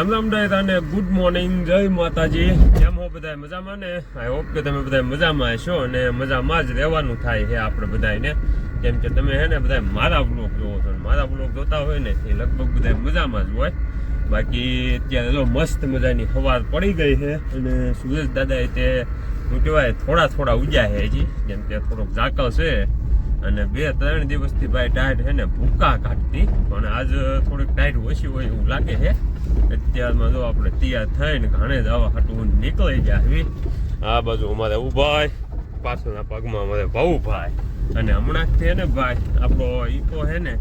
રામ રામ ડાયર અને good morning, જય માતાજી. કેમ હો બધા મજામાં ને? આઈ હોપ કે તમે બધા મજામાં હશો અને મજામાં જ રહેવાનું થાય છે આપણે બધાને કેમ કે તમે હે ને બધા મારા બ્લોગ જોવો છો મારા બ્લોગ જોતા હોય ને એ લગભગ બધા મજામાં જ હોય. બાકી અત્યારે જો મસ્ત મજાની હવાર પડી ગઈ છે અને સુરેશ દાદા તે શું કહેવાય થોડા થોડા ઉજ્યા છે હજી. કેમ કે થોડોક ઝાકળ છે અને બે ત્રણ દિવસથી ભાઈ ટાઈટ છે ને ભૂકા કાઢતી. પણ આજ થોડીક ટાઈટ ઓછી હોય એવું લાગે છે. અત્યારમાં જો આપણે તૈયાર થઈને ઘણે જવા હાટું નીકળી આવી આ બાજુ અમારે ઉભાઈ પાછળના પગમાં અમારે ભાઉભાઈ અને હમણાં છે ને ભાઈ, આપણો ઈકો છે ને,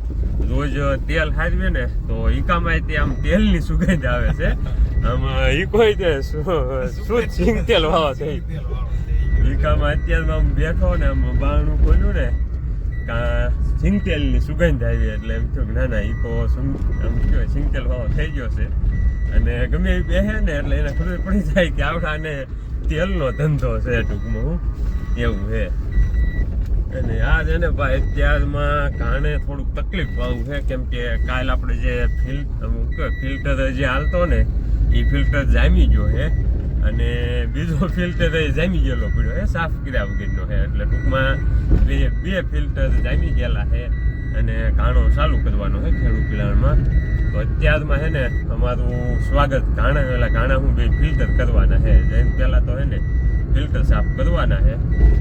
રોજ તેલ હારવે ને, તો ઈકામાં તે આમ તેલની સુગંધ આવે છે. આમાં ઈકો તે શું સિંગ તેલ વાળો છે. ઈકામાં અત્યારમાં આમ બેઠો ને, આમ બારણું ખોલ્યું ને, કા સિંગતેલની સુગંધ આવી એટલે એમ થયું ના ના એ તો આમ કહેવાય, સિંગતેલ વાળો થઈ ગયો છે. અને ગમે એ બેહે ને એટલે એને ખબર પડી જાય કે આવડાને તેલનો ધંધો છે ટૂંકમાં, હું. એવું છે. અને આ છે ને ભાઈ, અત્યારમાં કારણે થોડુંક તકલીફ વાળું છે, કેમ કે કાલ આપણે જે ફિલ ફિલ્ટર જે હાલતો ને એ ફિલ્ટર જામી ગયો છે. અને બીજો ફિલ્ટર એ જામી ગયેલો પડ્યો. હે સાફ કર્યા વગરનો છે. એટલે ટૂંકમાં બે બે ફિલ્ટર જામી ગયેલા છે અને કાણો ચાલુ કરવાનો છે ખેડૂત પિલાણમાં તો અત્યારમાં છે ને અમારું સ્વાગત ઘાણા એટલે ઘાણા હું બે ફિલ્ટર કરવાના છે. જેમ પહેલાં તો હે ને ફિલ્ટર સાફ કરવાના છે.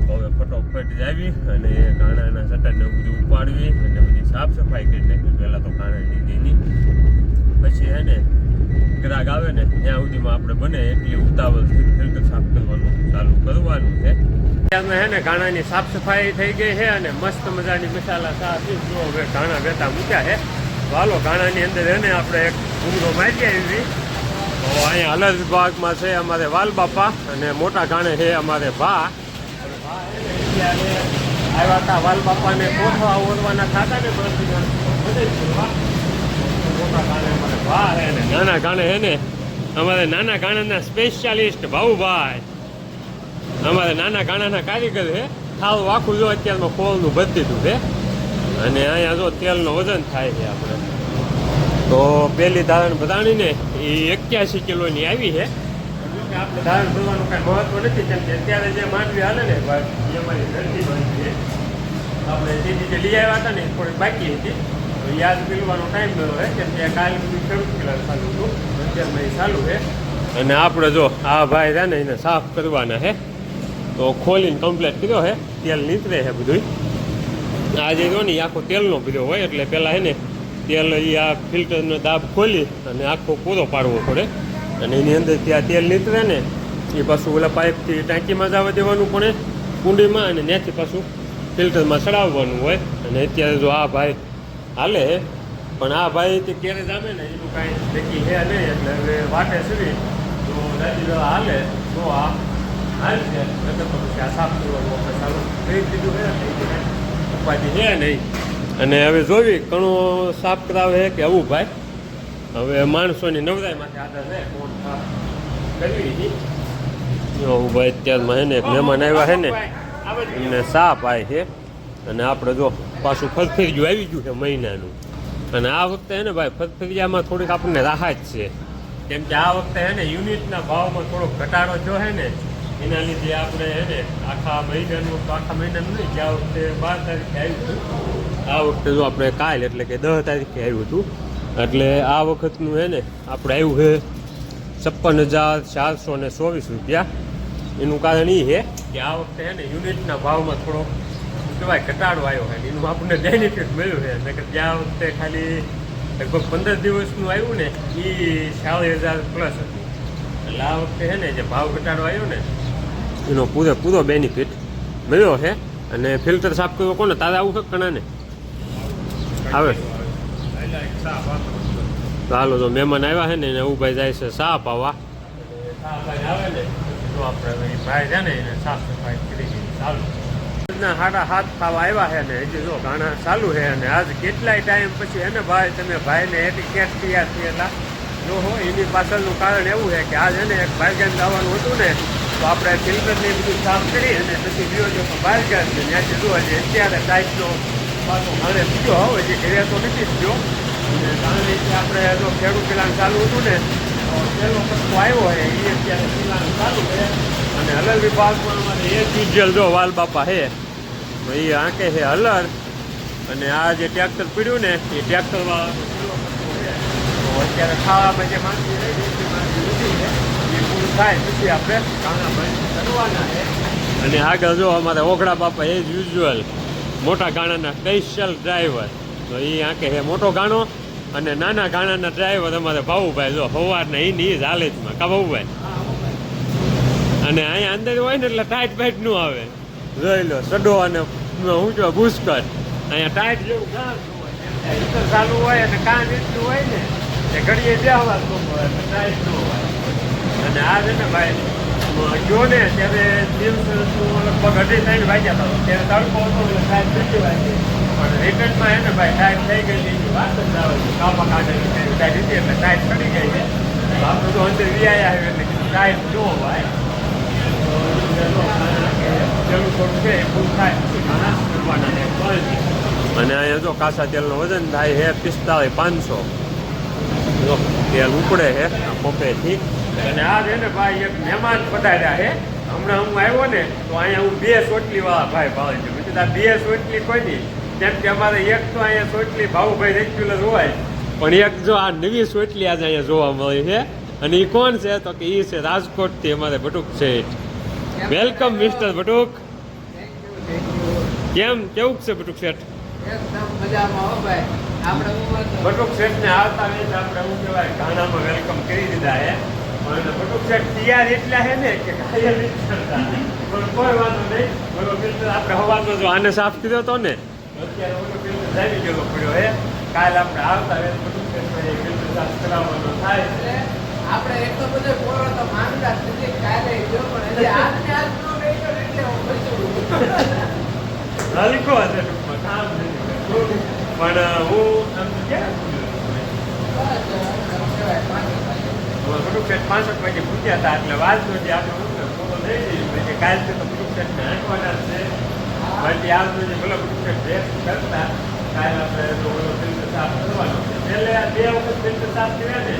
તો હવે ફટોફટ જાવી અને ઘાણાના શટરને બધું ઉપાડવી અને બધી સાફ સફાઈ કરી નાખવી પહેલાં તો ઘાણાની દીની પછી હે ને ગ્રાહક આવે ને, ત્યાં સુધીમાં આપણે બને એટલી ઉતાવળ ફિલ્ટર સાફ કરવાનું, ચાલુ કરવાનું છે. અમે હે ને ઘાણાની સાફ સફાઈ થઈ ગઈ છે અને મસ્ત મજાની મસાલા સાફ જો હવે ઘાણા વેતા મૂક્યા છે હાલો ઘાણાની અંદર ને આપણે એક ઘૂંઘરો મારી આવી તો અહીંયા અલગ વિભાગમાં છે અમારે વાલ બાપા અને મોટા ગાણે છે અમારે ભા આવ્યા હતા વાલ બાપાને કોઠવા ઓરવાના ખાતા ને બધે નાના ગાણે હે ને, અમારે નાના ગાણાના સ્પેશિયાલિસ્ટ ભાઉભાઈ. અમારે નાના ગાણાના કારીગર છે થાળું આખું જો અત્યારમાં ખોલનું બધી દીધું છે અને અહીંયા જો તેલનો વજન થાય છે આપણે. તો પેલી ધારણ બધાણીને એ એક્યાસી કિલોની આવી છે આપણે ધારણ ભરવાનું કાંઈ મહત્વ નથી, કેમ કે અત્યારે જે માંડવી હાલે ને એ અમારી ધરતી માંડવી છે. આપણે જે રીતે લઈ આવ્યા હતા ને, એ થોડી બાકી હતી. તો યાદ પીલવાનો ટાઈમ ગયો છે કેમ કે કાલ બધું શરૂ પેલા ચાલુ હતું અત્યારમાં ચાલુ છે અને આપણે જો આ ભાઈ રહ્યા ને, એને સાફ કરવાના છે તો ખોલીને કમ્પ્લેટ કર્યો છે તેલ નીતરે છે બધું આ જે જો ને આખો તેલનો પીર્યો હોય, એટલે પહેલાં ને, તેલ એ આ ફિલ્ટરનો દાબ ખોલી અને આખો પૂરો પાડવો પડે. અને એની અંદર ત્યાં તેલ નીતરે ને, એ પાછું ઓલા પાઇપથી ટાંકીમાં જવા દેવાનું પડે કુંડીમાં અને ત્યાંથી પાછું ફિલ્ટરમાં ચડાવવાનું હોય. અને અત્યારે જો આ ભાઈ હાલે, પણ આ ભાઈ તે ક્યારે જામે ને, એનું કાંઈ નક્કી છે નહીં, એટલે હવે વાટે સુધી તો દાદી હાલે, તો આ હાલ છે. એટલે તો પછી આ સાફ કરવાનું આપણે ચાલુ થઈ દીધું છે ઉપાધિ છે નહીં. અને હવે જોવી, ઘણું સાફ કરાવે કે આવું ભાઈ? હવે માણસોની નવરાઈમાંથી આધાર છે, કોણ કરવી જો ભાઈ, અત્યારમાં છે ને એક મહેમાન આવ્યા છે ને, એમને સાપ આવે છે. અને આપણે જો પાછું ફરફરિયું આવી ગયું છે મહિનાનું. અને આ વખતે છે ને ભાઈ, ફરફરિયામાં થોડીક આપણને રાહત છે. કેમ કે આ વખતે છે ને યુનિટના ભાવમાં થોડોક ઘટાડો જો હે ને, એના લીધે આપણે છે ને આખા મહિનાનું આખા મહિનાનું નહીં ગયા વખતે બાર તારીખે આવ્યું હતું, આ વખતે જો આપણે કાલ એટલે કે દસ તારીખે આવ્યું હતું. એટલે આ વખતનું છે ને આપણે આવ્યું છે છપ્પન હજાર ચારસો ને ચોવીસ રૂપિયા. એનું કારણ એ છે કે આ વખતે છે ને યુનિટના ભાવમાં થોડો કહેવાય ઘટાડો આવ્યો છે એનું આપણને બેનિફિટ મળ્યું છે. નકર ત્યાં વખતે ખાલી લગભગ પંદર દિવસનું આવ્યું ને એ સાડી હજાર પ્લસ હતું. એટલે આ વખતે છે ને, જે ભાવ ઘટાડો આવ્યો ને, એનો પૂરેપૂરો બેનિફિટ મળ્યો છે. અને ફિલ્ટર સાફ કરવો કોને? તારે આવું છે કણાને? આવે. હાલો તો મહેમાન આવ્યા છે ને, એને ઉભાઈ જાય છે સાફ પાવા. આવે ને, તો આપણે ભાઈ છે ને, એને સાફ સફાઈ કરી ચાલુ ના હાડા હાથ થાવા આવ્યા છે ને, હજી જો ઘણા ચાલુ છે અને આજ કેટલાય ટાઈમ પછી એને ભાઈ, તમે ભાઈને એટલી કેટ તૈયાર થયેલા જો હો, એની પાછળનું કારણ એવું છે કે આજ એને એક બારગાન લાવવાનું હતું ને, તો આપણે ફિલ્ટર ને બધું સાફ કરી અને પછી ગયો જો બારગાન છે ત્યાં જો હજી અત્યારે ટાઈપનો પાછો ઘરે બીજો હવે જે ઘરે તો નથી જ ગયો. અને કારણ કે આપણે જો ખેડૂત પેલા ચાલુ હતું ને, તો પેલો કટકો આવ્યો છે એ અત્યારે પીવાનું ચાલુ છે અને હલલ વિભાગમાં અમારે એ યુઝ્યુઅલ જો વાલ બાપા તો એ આંકે છે હલર. અને આ જે ટ્રેક્ટર પીડ્યું ને એ ટ્રેક્ટર અત્યારે ખાવામાં જે એ એ પૂરું થાય પછી આપણે કાણા કરવાના છે. અને આગળ જો અમારે ઓઘડા બાપા એ જ યુઝ્યુઅલ મોટા ગાણાના સ્પેશિયલ ડ્રાઈવર તો એ આંકે છે મોટો ગાણો અને નાના ગાણાના ડ્રાઈવર અમારે ભાવુભાઈ. જો સવારના એ ની જ હાલેજમાં કા ભાવુભાઈ? અને અહીંયા અંદર હોય ને એટલે ટાઈટ બાઈટનું આવે. જોઈ લો, સડો અને હું જો પુષ્કર અહીંયા ટાઈટ જેવું કામ હોય. હીટર ચાલુ હોય અને કાન એટલું હોય ને એ ઘડીએ બેહવા એટલે ટાઈટ ન હોય. અને આ છે ને ભાઈ જો ને ત્યારે દિવસ લગભગ અઢી ત્રણ વાગ્યા હતા. ત્યારે તડકો હતો, એટલે સાહેબ નથી વાગી. પણ રિટર્નમાં ને ભાઈ, ટાઈટ થઈ છે વાત જ આવે છે કાપા કાઢેલી ટાઈટ હતી, એટલે ટાઈટ પડી ગઈ છે. આપણે તો અંદર વ્યાય આવ્યો, એટલે ટાઈટ ન હોય પેલું થોડું છે એ પૂરું થાય પછી ખાના કરવાના છે બંધ. અને અહીંયા જો કાસા તેલનું વજન થાય છે પિસ્તાળીસ, પાંચસો. જો તેલ ઉપડે છે આ પપ્પેથી અને આ છે ને ભાઈ એક મહેમાન પધાર્યા છે હમણાં હું આવ્યો ને, તો અહીંયા હું બે સોટલી વાળા ભાઈ ભાવે છે. મેં કીધું, આ બે સોટલી કોઈ નહીં. કેમ કે અમારે એક તો અહીંયા સોટલી ભાવુભાઈ રેગ્યુલર હોય, પણ એક જો આ નવી સોટલી આજે અહીંયા જોવા મળી છે. અને એ કોણ છે? તો કે એ છે રાજકોટથી અમારે બટુક શેઠ વેલકમ મિસ્ટર બટુક કેમ, કેવું છે બટુક શેઠ? એકદમ મજામાં હો ભાઈ. તો બટુક શેઠને આવતા વેત આપણે શું કહેવાય ગાનામાં વેલકમ કરી દીધા હે. પણ બટુક શેઠ તૈયાર એટલા હે ને કે નથી પણ કોઈ વાંધો નહીં. બોલો ફિલ્ટર આપણે હવાનો જો આને સાફ કર્યો હતો ને અત્યારે ઓલો ફિલ્ટર ગયેલો પડ્યો હે. કાલ આપણે આવતા વેત બટુક ફિલ્ટર સાફ કરાવવાનો થાય. છે આપણે એટલો બધો તો માંગતા જ કાલે જો પણ આજને એટલે હલકો હશે ટૂંકમાં કામ નથી કરતું. પણ હું ક્યાં પાંસઠ વાગે પૂછ્યા હતા, એટલે વાત નથી આપણે થઈ ગઈ પછી કાલ તો ગુરુ પેટને જ છે. બાકી આજનો જે ભલે ગુરુ પેટ કરતા, કાલ આપણે તો સાફ કરવાનો છે. આ બે વખત ફિલ્ટર સાફ કર્યા ને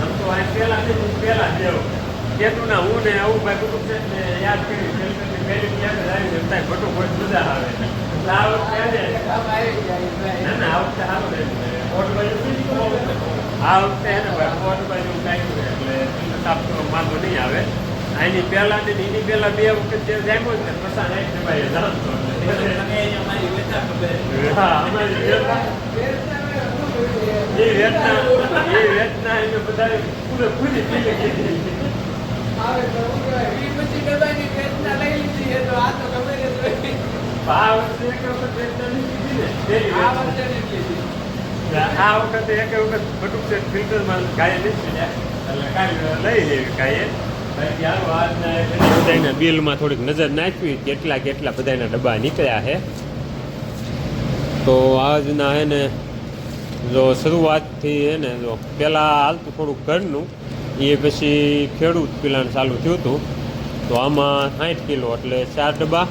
આમ તો આ પહેલા પહેલા બે વખત. કેટલું ના હું ને આવું ભાઈ કુટુંબ છે ને યાદ કરી પહેલી ક્યાં લાવી છે ખોટું કોઈ મજા આવે એટલે આ વખતે છે ને ના ના આ વખતે સારું રહે કોટ બાજુ આ વખતે હે ને ભાઈ કોટ બાજુ કાંઈ એટલે ફિલ્ટર વાંધો નહીં આવે. આની પહેલા ને એની પહેલા બે વખત જે જામ્યો ને ભાઈ જાણતો હા અમારી વેતના એ વેતના એ વેતના એને બધા પૂરેપૂરી લીધી આ તો ગમે તે જોઈ. આ વખતે એક વખત ખોટું છે ફિલ્ટરમાં લીધી ગાય નથી એટલે કાંઈ લઈ લેવી બધાના બિલમાં થોડીક નજર નાખવી કેટલા કેટલા બધાના ડબ્બા નીકળ્યા છે તો આજના હે ને જો શરૂઆતથી હે ને જો પહેલાં હાલતું થોડુંક ઘરનું એ પછી ખેડૂત પિલાણ ચાલુ થયું હતું. તો આમાં સાઠ કિલો એટલે ચાર ડબ્બા,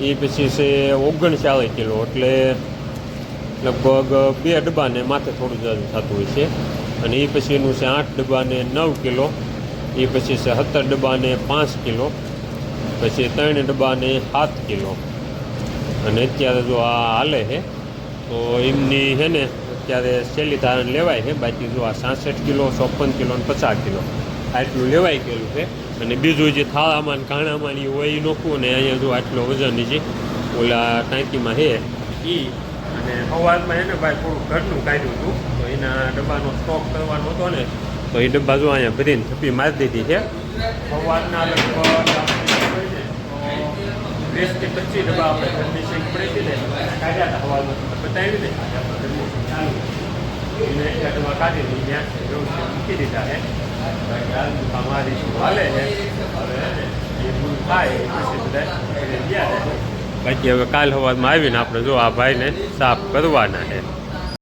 એ પછી છે ઓગણચાળીસ કિલો એટલે લગભગ બે ડબ્બાને માથે થોડું જાજુ થતું હોય છે. અને એ પછી એનું છે આઠ ડબ્બાને નવ કિલો, એ પછી છે સત્તર ડબ્બાને પાંચ કિલો, પછી ત્રણ ડબ્બાને સાત કિલો. અને અત્યારે જો આ હાલે છે, તો એમની છે ને અત્યારે છેલ્લી ધારણ લેવાય છે. બાકી જો આ સાસઠ કિલો, ચોપન કિલો અને પચાસ કિલો. આટલું લેવાઈ ગયેલું છે. અને બીજું જે થાળામાં ને એ હોય એ નોખવું ને અહીંયા જો આટલો વજન છે, ઓલા ટાંકીમાં છે એ અને સવારમાં એને ભાઈ થોડું ઘરનું કાઢ્યું હતું, તો એના ડબ્બાનો સ્ટોક કરવાનો હતો ને, તો એ ડબ્બા જો અહીંયા ભરીને થપ્પી મારી દીધી છે. સવારના લગભગ વીસથી પચીસ ડબ્બા આપણે ઘરની શેક પડી હતી ને, કાઢ્યા હતા સવારમાં બતાવી દે. આપણે ચાલુ એટલા ડબ્બા કાઢી દીધી ત્યાં વ્યવસ્થિત મૂકી દીધા છે. અમારી શું હાલે છે? હવે હે એ પૂરું થાય પછી બધા ગયા બાકી હવે કાલ હવામાં આવીને આપણે જો આ ભાઈને સાફ કરવાના છે.